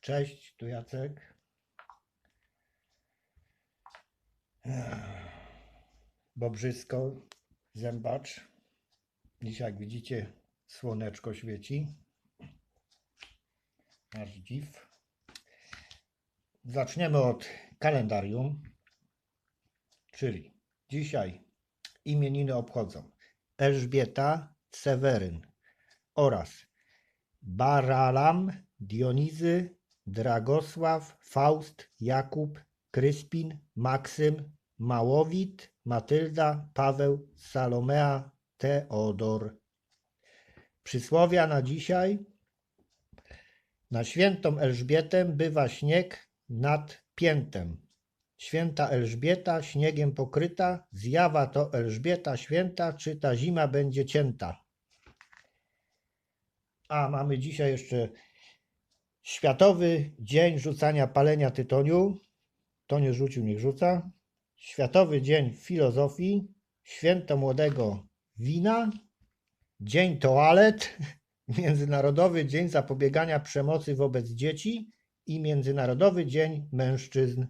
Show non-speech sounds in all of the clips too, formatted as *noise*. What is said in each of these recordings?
Cześć, tu Jacek. Bobrzysko, zębacz. Dzisiaj, jak widzicie, słoneczko świeci. Aż dziw. Zaczniemy od kalendarium, czyli dzisiaj imieniny obchodzą Elżbieta Seweryn oraz Baralam, Dionizy, Dragosław, Faust, Jakub, Kryspin, Maksym, Małowit, Matylda, Paweł, Salomea, Teodor. Przysłowia na dzisiaj. Na świętą Elżbietę bywa śnieg nad piętem. Święta Elżbieta śniegiem pokryta, zjawa to Elżbieta święta, czy ta zima będzie cięta. A mamy dzisiaj jeszcze Światowy Dzień Rzucania Palenia Tytoniu. To nie rzucił, niech rzuca. Światowy Dzień Filozofii. Święto Młodego Wina. Dzień Toalet. *laughs* Międzynarodowy Dzień Zapobiegania Przemocy wobec Dzieci i Międzynarodowy Dzień Mężczyzn.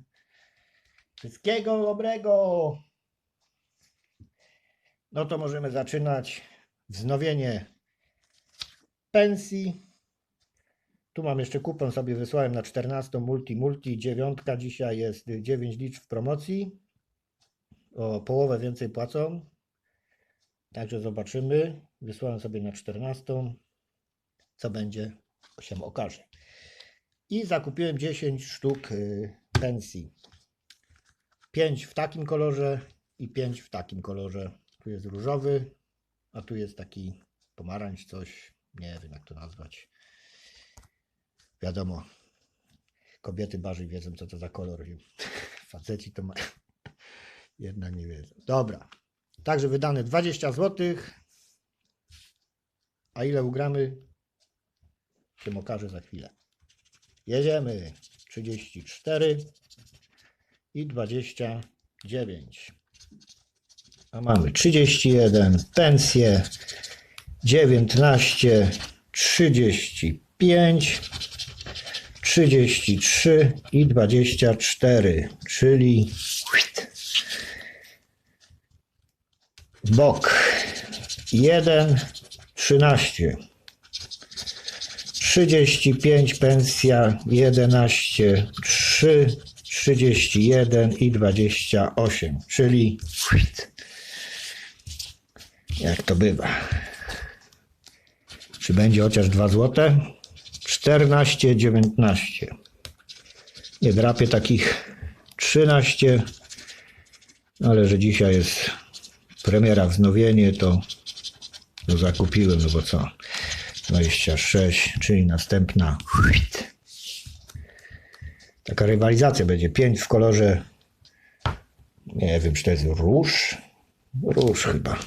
Wszystkiego dobrego! No to możemy zaczynać wznowienie pensji. Tu mam jeszcze kupon sobie wysłałem na 14 multi multi dziewiątka. Dzisiaj jest 9 liczb w promocji. O połowę więcej płacą. Także zobaczymy. Wysłałem sobie na 14. Co będzie się okaże. I zakupiłem 10 sztuk y, pensji. 5 w takim kolorze i 5 w takim kolorze. Tu jest różowy, a tu jest taki pomarańcz, coś. Nie wiem jak to nazwać. Wiadomo, kobiety bardziej wiedzą, co to za kolor. *laughs* Faceci to ma... *laughs* jednak nie wiedzą. Dobra. Także wydane 20 zł. A ile ugramy? Się okaże za chwilę. Jedziemy. 34 i 29. A mamy 31, pensję 19, 35, 33 i 24, czyli bok 1, 13, 35, pensja 11, 3, 31 i 28, czyli jak to bywa. Czy będzie chociaż 2 złote? 14, 19. Nie drapię takich 13, ale że dzisiaj jest premiera wznowienie, to, to zakupiłem, no bo co? 26, czyli następna. Taka rywalizacja będzie. 5 w kolorze. Nie wiem, czy to jest róż. Róż chyba.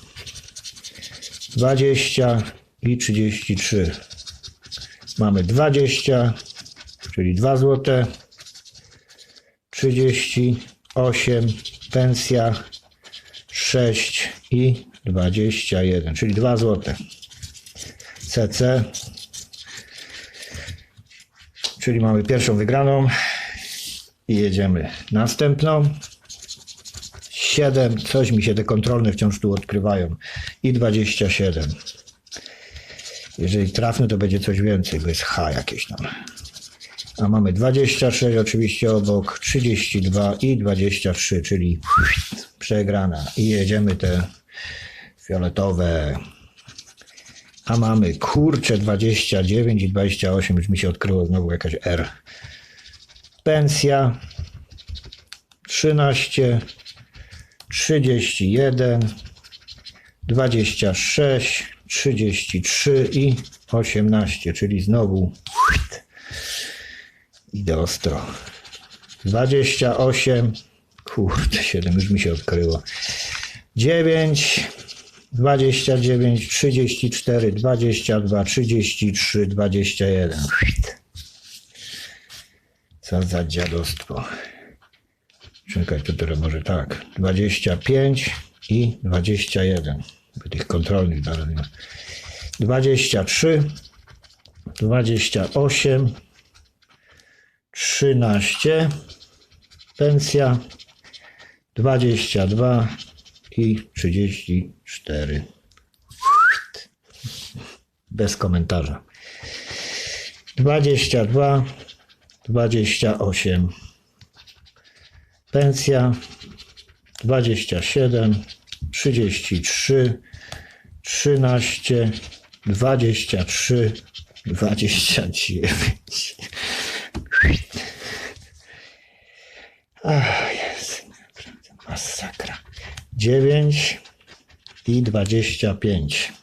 20 i 33. Mamy 20, czyli 2 złote. 38, pensja 6 i 21, czyli 2 złote. CC, czyli mamy pierwszą wygraną i jedziemy następną. 7, coś mi się te kontrolne wciąż tu odkrywają i 27. Jeżeli trafny, to będzie coś więcej, bo jest H jakieś tam. A mamy 26 oczywiście obok, 32 i 23, czyli przegrana. I jedziemy te fioletowe. A mamy kurcze 29 i 28, już mi się odkryło znowu jakaś R. Pensja 13, 31, 26, 33 i 18, czyli znowu idę ostro. 28, kurde, 7 już mi się odkryło. 9, 29, 34, 22, 33, 21. Co za dziadostwo. Czekaj, to teraz może tak. 25 i 21. Tych kontrolnych ma. 23, 28, 13, pensja 22 i 34. Bez komentarza. 22, 28. Pensja 27, 33, 13, 23, 29. Ach, jest naprawdę masakra. 9 i 25.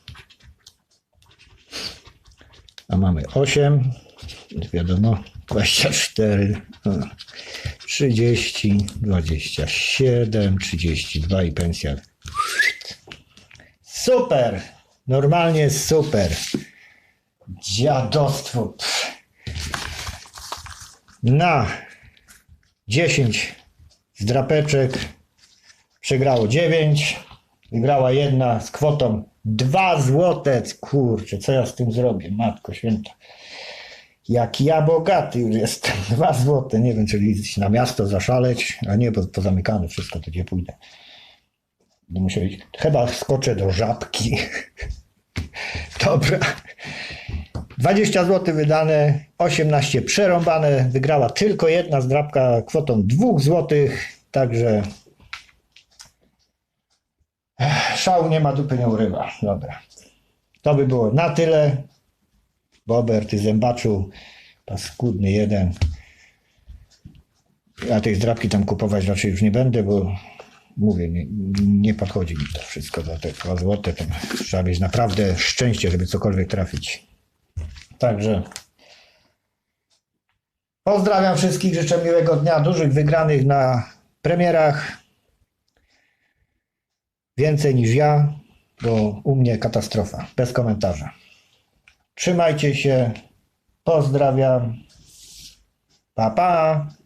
A mamy 8, wiadomo, 24, o, 30, 27, 32 i pensja. Super! Normalnie super. Dziadostwo. Na 10 z drapeczek przegrało 9, wygrała jedna z kwotą 2 złote. Kurczę, co ja z tym zrobię? Matko święta. Jak ja bogaty już jestem. *laughs* 2 złote. Nie wiem, czyli iść na miasto zaszaleć, a nie, bo pozamykane wszystko, to gdzie pójdę. Musiał iść. Chyba skoczę do żabki. *laughs* Dobra. 20 zł wydane, 18 przerąbane. Wygrała tylko jedna zdrabka kwotą 2 zł. Także szału nie ma, dupy nie urywa. Dobra. To by było na tyle. Bober, ty zębaczu, paskudny jeden. Ja tej zdrabki tam kupować raczej już nie będę, bo mówię, nie, nie podchodzi mi to wszystko za te 2 złote. To trzeba mieć naprawdę szczęście, żeby cokolwiek trafić. Także pozdrawiam wszystkich, życzę miłego dnia, dużych wygranych na premierach. Więcej niż ja, bo u mnie katastrofa, bez komentarza. Trzymajcie się, pozdrawiam. Pa, pa.